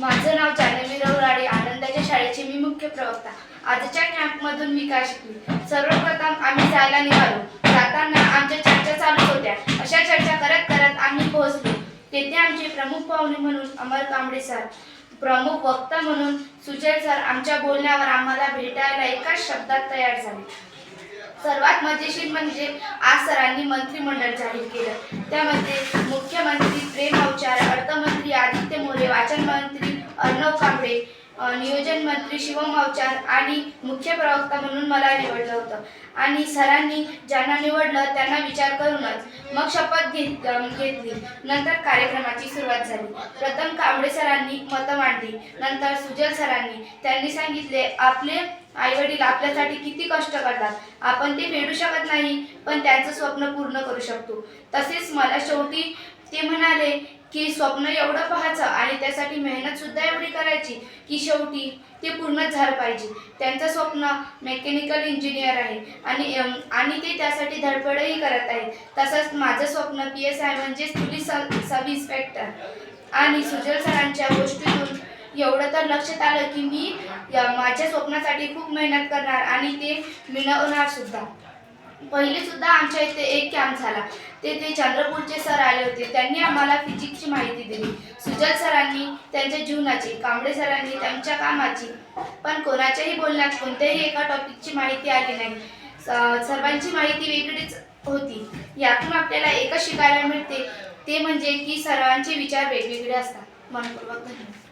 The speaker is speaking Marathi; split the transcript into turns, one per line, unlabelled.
माझं नाव जानवी रवराडे आनंदाच्या शाळेची मी मुख्य प्रवक्ता. आजच्या कॅम्पमधून मी काय शिकली? सर्वप्रथम आम्ही जायला निघालो. जाताना आमच्या चर्चा चालू होत्या. अशा चर्चा करत करत आम्ही पोहोचलो. तेथे आमचे प्रमुख पाहुणे म्हणून अमर कांबळे सर प्रमुख वक्ता म्हणून सुजय सर आमच्या बोलण्यावर आम्हाला भेटायला एकाच शब्दात तयार झाले. सर्वात मजेशीर म्हणजे आज सरांनी मंत्रिमंडळ जाहीर केलं. त्यामध्ये मुख्यमंत्री प्रेम अवचार अर्थमंत्री आदित्य मोरे वाचन मंत्री अर्णव कांबळे नियोजन मंत्री शिवम अवचार आणि मुख्य प्रवक्ता म्हणून मला निवडलं होतं. आणि सरांनी ज्यांना निवडलं त्यांना विचार करूनच मग शपथ घेत घेतली. नंतर कार्यक्रमाची सुरुवात झाली. प्रथम कांबळे सरांनी मतं मांडली. नंतर सुजल सरांनी त्यांनी सांगितले आपले आई वडील आपल्यासाठी किती कष्ट करतात. आपण ते फेडू शकत नाही पण त्यांचं स्वप्न पूर्ण करू शकतो. तसेच मला शेवटी ते म्हणाले की स्वप्न एवढं पाहायचं आणि त्यासाठी मेहनत सुद्धा एवढी करायची की शेवटी ते पूर्णच झालं पाहिजे. त्यांचं स्वप्न मेकॅनिकल इंजिनियर आहे. आणि आणि ते त्यासाठी धडपडही करत आहेत. तसंच माझं स्वप्न पी एस आय म्हणजेच पोलीस सब इन्स्पेक्टर आणि सुजल सरांच्या गोष्टीतून एवढं तर लक्षात आलं की मी या माझ्या स्वप्नासाठी खूप मेहनत करणार आणि ते मिळवणार सुद्धा. पहिले सुद्धा आमच्या इथे एक कॅम्प झाला. तेथे चंद्रपूरचे सर आले होते. त्यांनी आम्हाला फिजिक्सची माहिती दिली. सुजल सरांनी त्यांच्या जीवनाची कांबळे सरांनी त्यांच्या कामाची. पण कोणाच्याही बोलण्यात कोणत्याही एका टॉपिकची माहिती आली नाही. सर्वांची माहिती वेगळीच होती. यातून आपल्याला एकच शिकायला मिळते. ते म्हणजे की सर्वांचे विचार वेगवेगळे असतात. मनपूर्वक धन्यवाद.